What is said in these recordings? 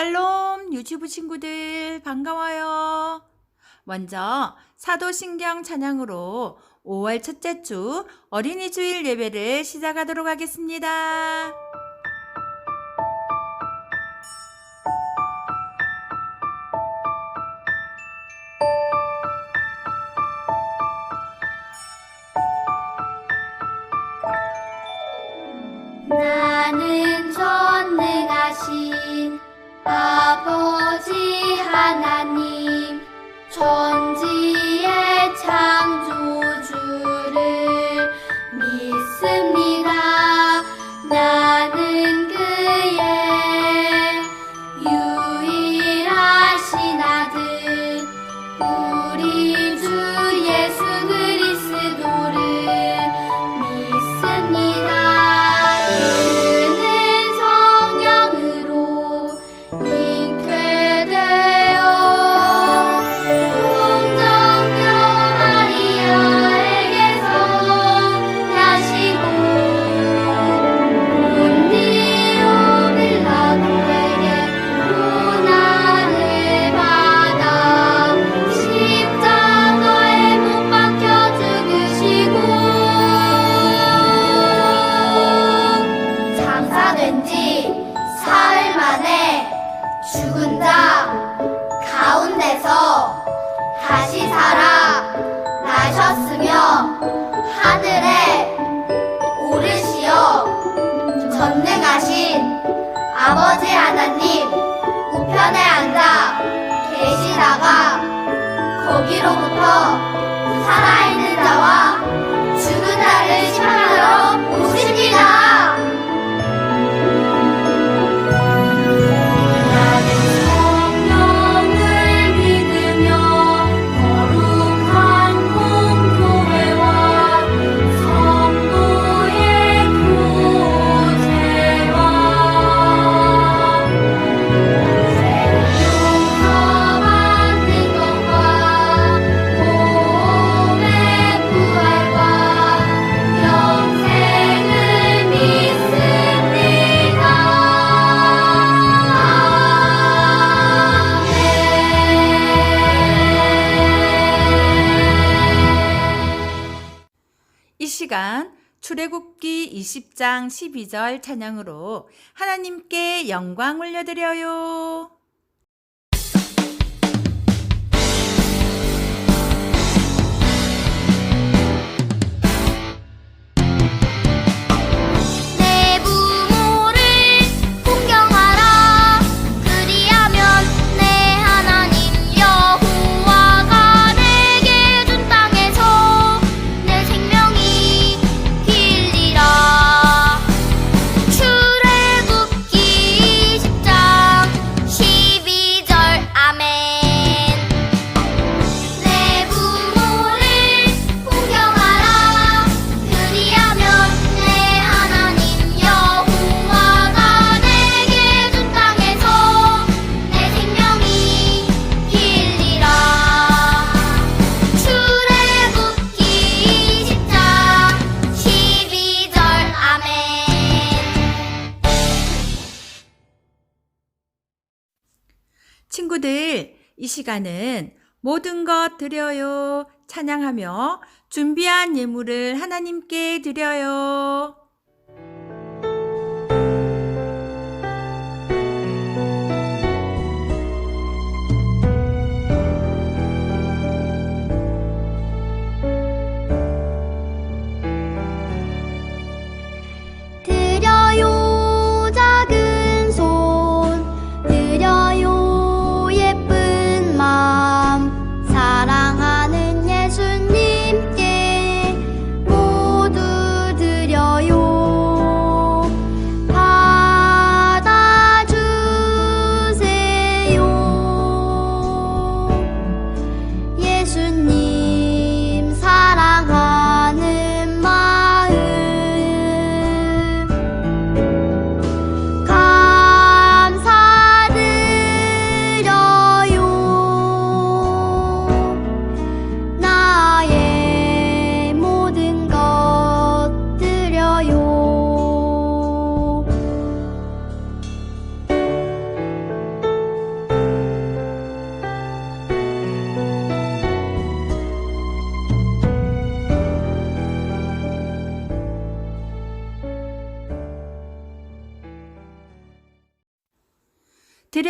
샬롬 유튜브 친구들 반가워요. 먼저 사도신경 찬양으로 5월 첫째 주 어린이 주일 예배를 시작하도록 하겠습니다. 아버지 하나 아버지 하나님 우편에 앉아 계시다가 거기로부터 시간 출애굽기 20장 12절 찬양으로 하나님께 영광 올려드려요. 시간은 모든 것 드려요. 찬양하며 준비한 예물을 하나님께 드려요.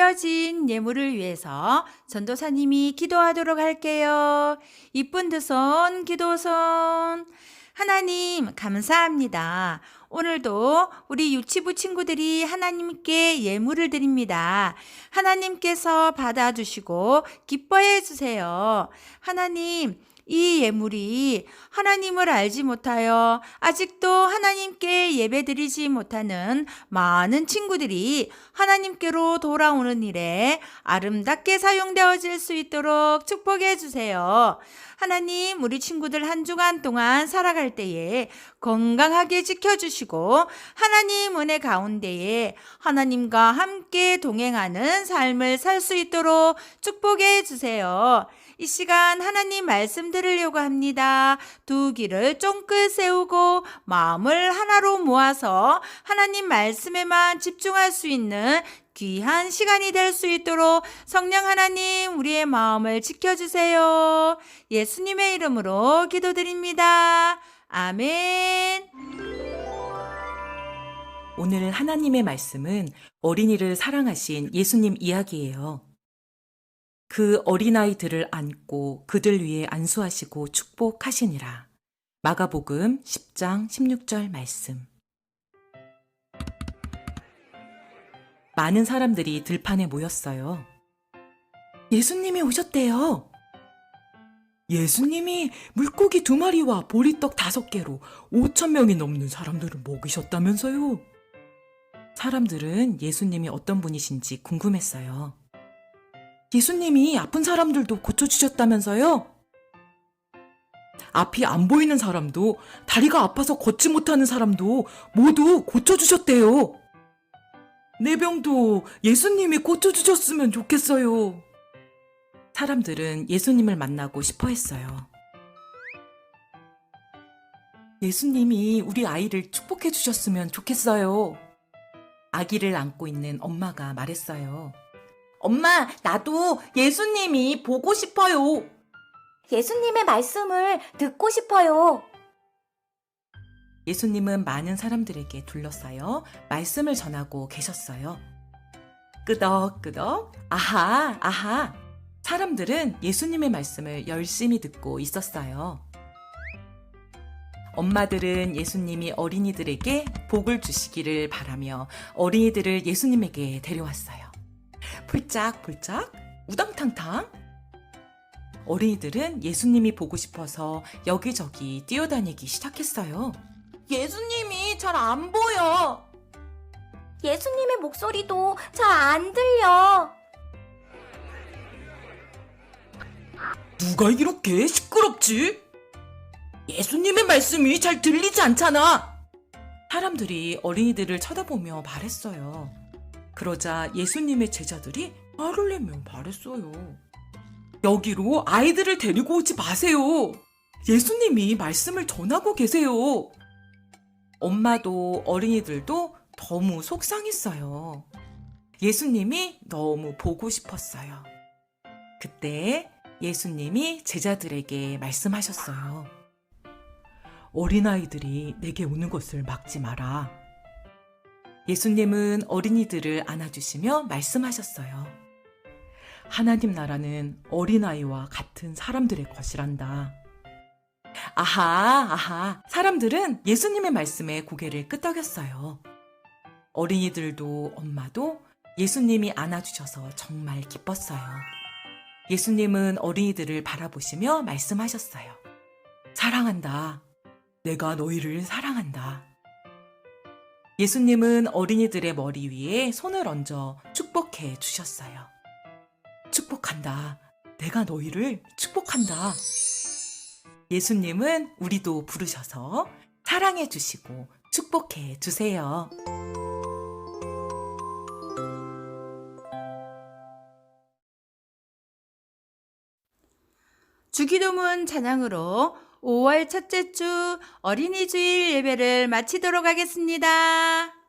드려진 예물을 위해서 전도사님이 기도하도록 할게요. 이쁜 두 손, 기도손. 하나님, 감사합니다. 오늘도 우리 유치부 친구들이 하나님께 예물을 드립니다. 하나님께서 받아주시고 기뻐해 주세요. 하나님, 이 예물이 하나님을 알지 못하여 아직도 하나님께 예배드리지 못하는 많은 친구들이 하나님께로 돌아오는 일에 아름답게 사용되어질 수 있도록 축복해 주세요. 하나님, 우리 친구들 한 주간 동안 살아갈 때에 건강하게 지켜주시고 하나님 은혜 가운데에 하나님과 함께 동행하는 삶을 살 수 있도록 축복해 주세요. 이 시간 하나님 말씀 들으려고 합니다. 두 귀를 쫑긋 세우고 마음을 하나로 모아서 하나님 말씀에만 집중할 수 있는 귀한 시간이 될 수 있도록 성령 하나님 우리의 마음을 지켜주세요. 예수님의 이름으로 기도드립니다. 아멘. 오늘 하나님의 말씀은 어린이를 사랑하신 예수님 이야기예요. 그 어린아이들을 안고 그들 위에 안수하시고 축복하시니라. 마가복음 10장 16절 말씀. 많은 사람들이 들판에 모였어요. 예수님이 오셨대요. 예수님이 물고기 두 마리와 보리떡 다섯 개로 5천 명이 넘는 사람들을 먹이셨다면서요. 사람들은 예수님이 어떤 분이신지 궁금했어요. 예수님이 아픈 사람들도 고쳐주셨다면서요? 앞이 안 보이는 사람도 다리가 아파서 걷지 못하는 사람도 모두 고쳐주셨대요. 내 병도 예수님이 고쳐주셨으면 좋겠어요. 사람들은 예수님을 만나고 싶어 했어요. 예수님이 우리 아이를 축복해 주셨으면 좋겠어요. 아기를 안고 있는 엄마가 말했어요. 엄마, 나도 예수님이 보고 싶어요. 예수님의 말씀을 듣고 싶어요. 예수님은 많은 사람들에게 둘러싸여 말씀을 전하고 계셨어요. 끄덕끄덕, 아하, 아하. 사람들은 예수님의 말씀을 열심히 듣고 있었어요. 엄마들은 예수님이 어린이들에게 복을 주시기를 바라며 어린이들을 예수님에게 데려왔어요. 폴짝폴짝, 우당탕탕. 어린이들은 예수님이 보고 싶어서 여기저기 뛰어다니기 시작했어요. 예수님이 잘 안 보여. 예수님의 목소리도 잘 안 들려. 누가 이렇게 시끄럽지? 예수님의 말씀이 잘 들리지 않잖아. 사람들이 어린이들을 쳐다보며 말했어요. 그러자 예수님의 제자들이 화를 내며 말했어요. 여기로 아이들을 데리고 오지 마세요. 예수님이 말씀을 전하고 계세요. 엄마도 어린이들도 너무 속상했어요. 예수님이 너무 보고 싶었어요. 그때 예수님이 제자들에게 말씀하셨어요. 어린아이들이 내게 오는 것을 막지 마라. 예수님은 어린이들을 안아주시며 말씀하셨어요. 하나님 나라는 어린아이와 같은 사람들의 것이란다. 아하, 아하. 사람들은 예수님의 말씀에 고개를 끄덕였어요. 어린이들도 엄마도 예수님이 안아주셔서 정말 기뻤어요. 예수님은 어린이들을 바라보시며 말씀하셨어요. 사랑한다. 내가 너희를 사랑한다. 예수님은 어린이들의 머리 위에 손을 얹어 축복해 주셨어요. 축복한다. 내가 너희를 축복한다. 예수님은 우리도 부르셔서 사랑해 주시고 축복해 주세요. 주기도문 찬양으로 5월 첫째 주 어린이 주일 예배를 마치도록 하겠습니다.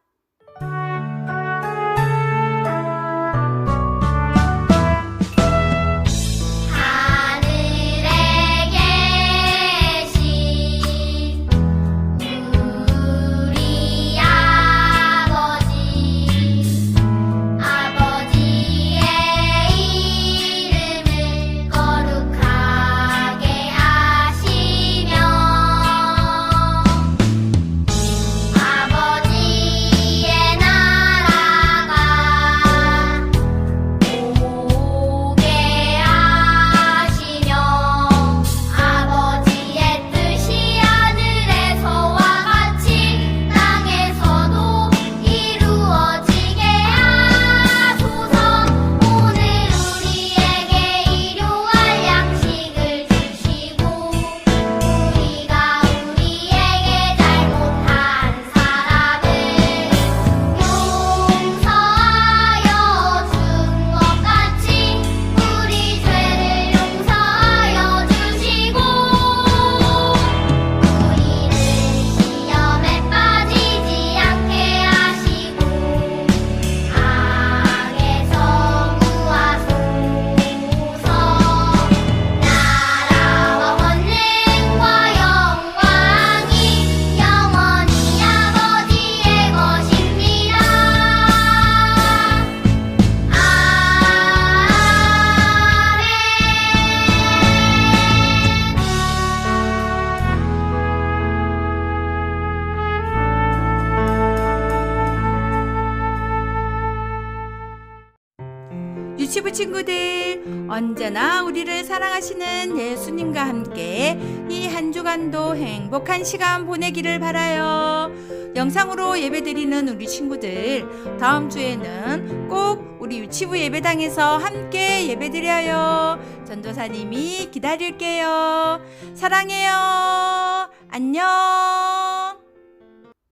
유치부 친구들, 언제나 우리를 사랑하시는 예수님과 함께 이 한 주간도 행복한 시간 보내기를 바라요. 영상으로 예배드리는 우리 친구들, 다음 주에는 꼭 우리 유치부 예배당에서 함께 예배드려요. 전도사님이 기다릴게요. 사랑해요. 안녕.